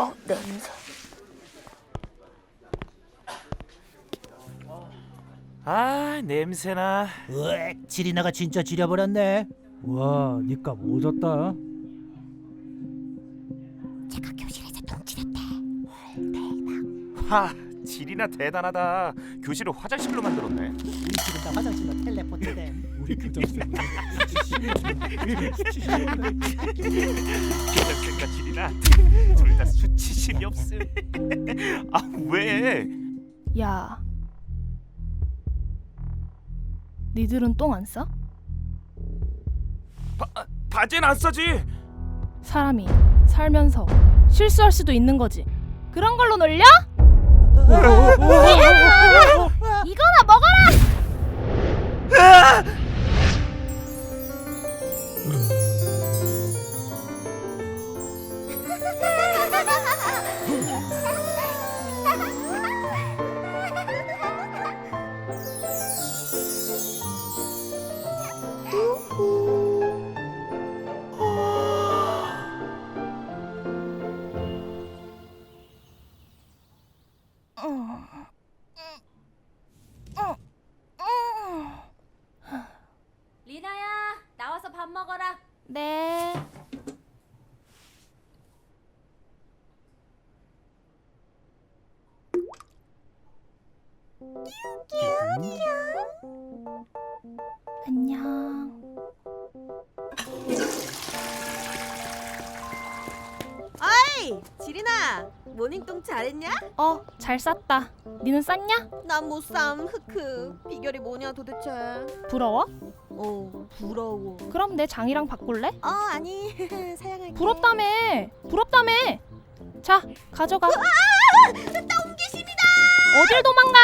어 냄새. 아 냄새나 으악, 지리나가 진짜 지려버렸네. 와, 니값 오졌다. 제가 교실에서 똥칠했대. 하 질이나 대단하다 교실을 화장실로 만들었네 우리 지금 다 화장실로 텔레포트된. 우리 교장쌤. 수치심이 없음 아 왜 야, 니들은 똥 안 싸? 바지는 안 싸지 사람이 살면서 실수할 수도 있는 거지. 그런 걸로 놀려? 이거나 먹어라! 리나야 나와서 밥 먹어라 네. 안녕. 지린아! 모닝똥 잘했냐? 어, 잘 쌌다. 니는 쌌냐? 난 못쌈 흑흑 비결이 뭐냐 도대체 부러워? 어 부러워 그럼 내 장이랑 바꿀래? 어 아니 사양할게 부럽다며! 부럽다며! 자, 가져가. 나 아, 아, 아, 옮기십니다 어딜 도망가!